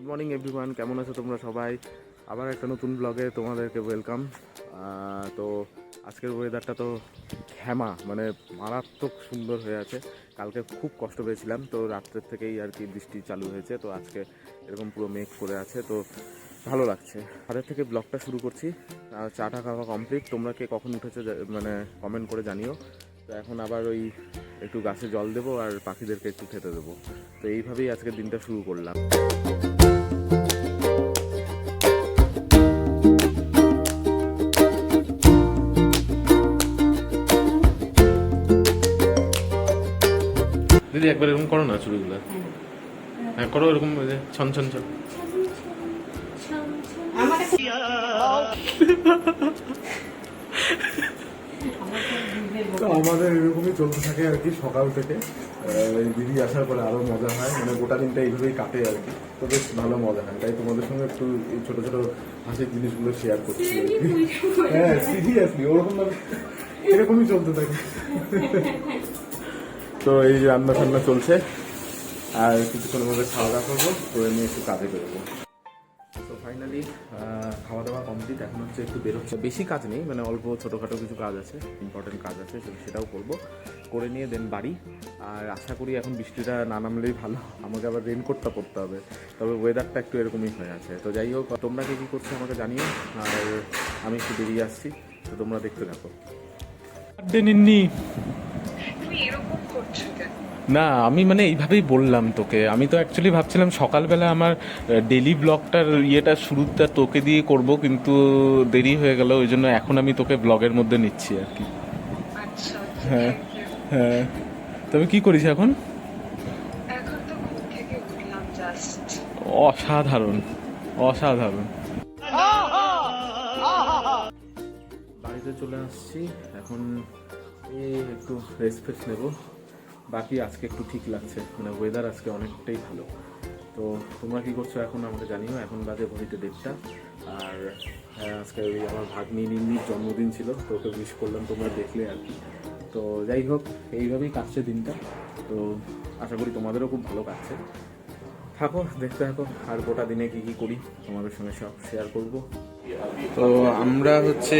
Good morning everyone কেমন আছো তোমরা সবাই? আবার একটা নতুন ব্লগে তোমাদেরকে ওয়েলকাম তো আজকের ওয়েদারটা তো ঘ্যামা মানে মারাত্মক সুন্দর হয়ে আছে। কালকে খুব কষ্ট পেয়েছিলাম, তো রাত্রের থেকেই আর কি বৃষ্টি চালু হয়েছে, তো আজকে এরকম পুরো মেঘ করে আছে, তো ভালো লাগছে। তাদের থেকে ব্লগটা শুরু করছি। চাটা খাওয়া কমপ্লিট তোমরা কে কখন উঠেছো মানে কমেন্ট করে জানিও। তো এখন আবার ওই একটু গাছে জল দেবো আর পাখিদেরকে একটু খেতে দেবো। তো এইভাবেই আজকের দিনটা শুরু করলাম। দিদি একবার এরকম করো না চুড়িগুলো হ্যাঁ। করো এরকম ছন ছন ছন। তো আমাদের এরকমই চলতে থাকে আর কি সকাল থেকে। দিদি আসার পরে আরও মজা হয় মানে গোটা দিনটা এইভাবেই কাটে আর কি। তো বেশ ভালো মজা হয়। তাই তোমাদের সঙ্গে একটু এই ছোট ছোট হাসির জিনিসগুলো শেয়ার করছি আর কি। হ্যাঁ সিরিয়াসলি ওরকম ভাবে এরকমই চলতে থাকে। তো এই যে রান্না টান্না চলছে আর কিছুক্ষণের মধ্যে খাওয়া দাওয়া করব করে নিয়ে একটু কাজে বেরোবো। তো ফাইনালি খাওয়া দাওয়া কমপ্লিট এখন হচ্ছে একটু বেরোচ্ছে বেশি কাজ নেই মানে অল্প ছোটোখাটো কিছু কাজ আছে ইম্পর্টেন্ট কাজ আছে সেটাও করব। করে নিয়ে দেন বাড়ি। আর আশা করি এখন বৃষ্টিটা না নামলেই ভালো। আমাকে আবার রেনকোটটা পরতে হবে। তবে ওয়েদারটা একটু এরকমই হয়ে আছে। তো যাই হোক তোমরা কে কী করছ আমাকে জানিও। আর আমি একটু বেরিয়ে আসছি। তো তোমরা দেখতে থাকো। নিন্নি তুমি এরকম করছ কেন? না আমি মানে এইভাবেই বললাম তোকে। আমি তো অ্যাকচুয়ালি ভাবছিলাম সকালবেলা আমার ডেলি ব্লগটার ইয়েটা শুরুটা তোকে দিয়ে করব কিন্তু দেরি হয়ে গেল ওই জন্য এখন আমি তোকে ব্লগের মধ্যে নিচ্ছি আর কি। আচ্ছা হ্যাঁ। হ্যাঁ। তবে কি করিস এখন? এখন তো ঘুম থেকে উঠলাম জাস্ট অসাধারণ অসাধারণ। বাড়িতে চলে আসছি এখন একটু রেস্ট ফেস্ট নেব। বাকি আজকে একটু ঠিক লাগছে। মানে ওয়েদার আজকে অনেকটাই ভালো। তো তোমরা কী করছ এখন আমাকে জানিও এখন বাজে ঘড়িতে দেখটা আর হ্যাঁ, আজকে ওই আমার ভাগ্নি নিন্নির জন্মদিন ছিল তো ওকে উইশ করলাম তোমরা দেখলে আর কি। তো যাই হোক এইভাবেই কাটছে দিনটা। তো আশা করি তোমাদেরও খুব ভালো কাটছে। থাকো, দেখতে থাকো, আর গোটা দিনে কি কি করি, তোমাদের সঙ্গে সব শেয়ার করব। তো আমরা হচ্ছে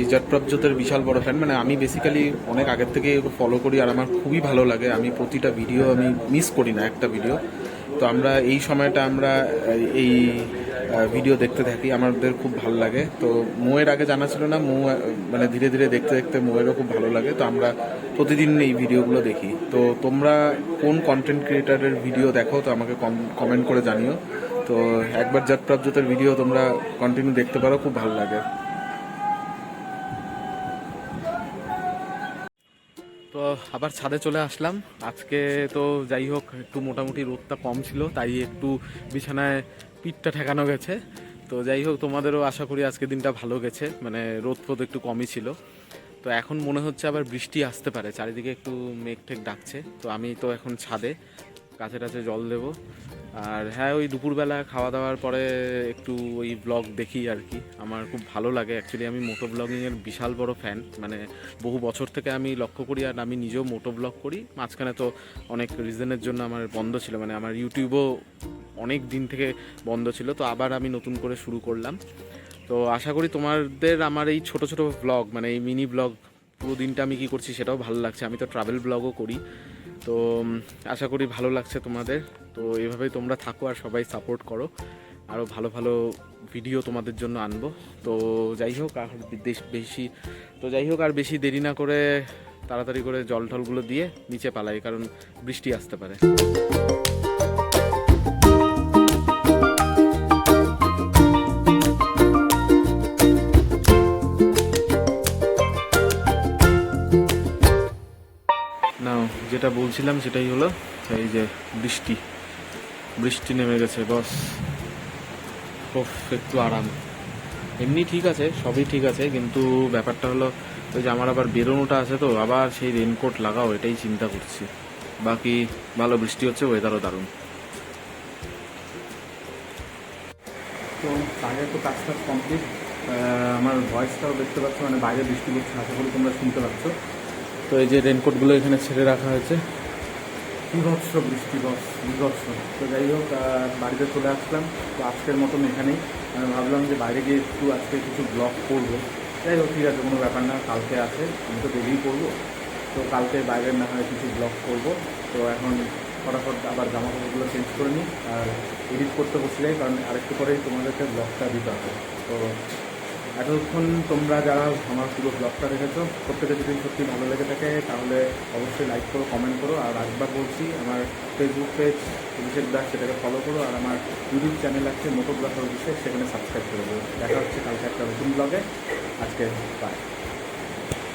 এই জটপ্রবজতের বিশাল বড় ফ্যান মানে আমি বেসিক্যালি অনেক আগের থেকে ফলো করি আর আমার খুবই ভালো লাগে। আমি প্রতিটা ভিডিও আমি মিস করি না একটা ভিডিও তো আমরা এই সময়টা আমরা এই ভিডিও দেখতে থাকি, আমাদের খুব ভালো লাগে। তো মোয়ের আগে জানা ছিল না, মো মানে ধীরে ধীরে দেখতে দেখতে মোয়েরও খুব ভালো লাগে, তো আমরা প্রতিদিন এই ভিডিওগুলো দেখি। তো তোমরা কোন কন্টেন্ট ক্রিয়েটারের ভিডিও দেখো, তো আমাকে কমেন্ট করে জানিও। তো একবার জাট প্রাপ্যতের ভিডিও তোমরা কন্টিনিউ দেখতে পারো, খুব ভালো লাগে। তো আবার ছাদে চলে আসলাম। আজকে তো যাই হোক, একটু মোটামুটি রোদটা কম ছিল, তাই একটু বিছানায় পিঠটা ঠেকানো গেছে। তো যাই হোক, তোমাদেরও আশা করি আজকে দিনটা ভালো গেছে। মানে রোদ ফোদ একটু কমই ছিল। তো এখন মনে হচ্ছে আবার বৃষ্টি আসতে পারে। চারিদিকে একটু মেঘ ঠেক ডাকছে। তো আমি তো এখন ছাদে কাছে টাছে জল দেবো। আর হ্যাঁ ওই দুপুরবেলা খাওয়া দাওয়ার পরে একটু ওই ব্লগ দেখি আর কি। আমার খুব ভালো লাগে অ্যাকচুয়ালি আমি মোটো ব্লগিংয়ের বিশাল বড় ফ্যান মানে বহু বছর থেকে আমি লক্ষ্য করি আর আমি নিজেও মোটো ব্লগ করি। মাঝখানে তো অনেক রিজনের জন্য আমার বন্ধ ছিল। মানে আমার ইউটিউবও অনেক দিন থেকে বন্ধ ছিল। তো আবার আমি নতুন করে শুরু করলাম। তো আশা করি তোমাদের আমার এই ছোট ছোট ব্লগ মানে এই মিনি ব্লগ পুরো দিনটা আমি কী করছি সেটাও ভালো লাগছে। আমি তো ট্রাভেল ব্লগও করি। তো আশা করি ভালো লাগছে তোমাদের। তো এভাবেই তোমরা থাকো আর সবাই সাপোর্ট করো। আরও ভালো ভালো ভিডিও তোমাদের জন্য আনব। তো যাই হোক, আর বেশ- বেশি, তো যাই হোক, আর বেশি দেরি না করে তাড়াতাড়ি করে জল টলগুলো দিয়ে নিচে পালাই, কারণ বৃষ্টি আসতে পারে। না, যেটা বলছিলাম সেটাই হলো এই যে বৃষ্টি। বৃষ্টি নেমে গেছে, বস। একটু আরাম। এমনি ঠিক আছে, সবই ঠিক আছে, কিন্তু ব্যাপারটা হলো ওই যে আমার আবার বেরোনোটা আছে তো, আবার সেই রেনকোট লাগাও, এটাই চিন্তা করছি। বাকি ভালো বৃষ্টি হচ্ছে ওয়েদারও দারুণ। তো আগে তো কাজ টাজ কমপ্লিট আমার ভয়েসটাও দেখতে পাচ্ছ মানে বাইরে বৃষ্টি পড়ছে, আশা করি তোমরা শুনতে পাচ্ছ। তো এই যে রেনকোটগুলো এখানে ছেড়ে রাখা হয়েছে। বিভৎস বৃষ্টি, বস, বিভৎস। তো যাই হোক বাড়িতে চলে আসলাম। তো আজকের মতন এখানেই। আমি ভাবলাম যে বাইরে গিয়ে একটু আজকে কিছু ব্লগ করব। যাই হোক, ঠিক আছে, কোনো ব্যাপার না, কালকে আছে। আমি তো বেরিয়েই করব। তো কালকে বাইরের না হয় কিছু ব্লগ করব। তো এখন ফটাফট আবার জামা কাপড়গুলো চেঞ্জ করে নিই। আর এডিট করতে বসে যাই কারণ আরেকটু পরেই তোমাদেরকে ব্লগটা দিতে হবে। তো এতক্ষণ তোমরা যারা আমার পুরো ব্লগটা দেখেছ, প্রত্যেকে যদি সত্যি ভালো লেগে থাকে, তাহলে অবশ্যই লাইক করো কমেন্ট করো। আর একবার বলছি, আমার ফেসবুক পেজ অভিষেক দাস, সেটাকে ফলো করো। আর আমার ইউটিউব চ্যানেল আছে মোটো ব্লগ অভিষেক সেখানে সাবস্ক্রাইব করে দেবো দেখা হচ্ছে কালকে একটা নতুন ব্লগে আজকে বাই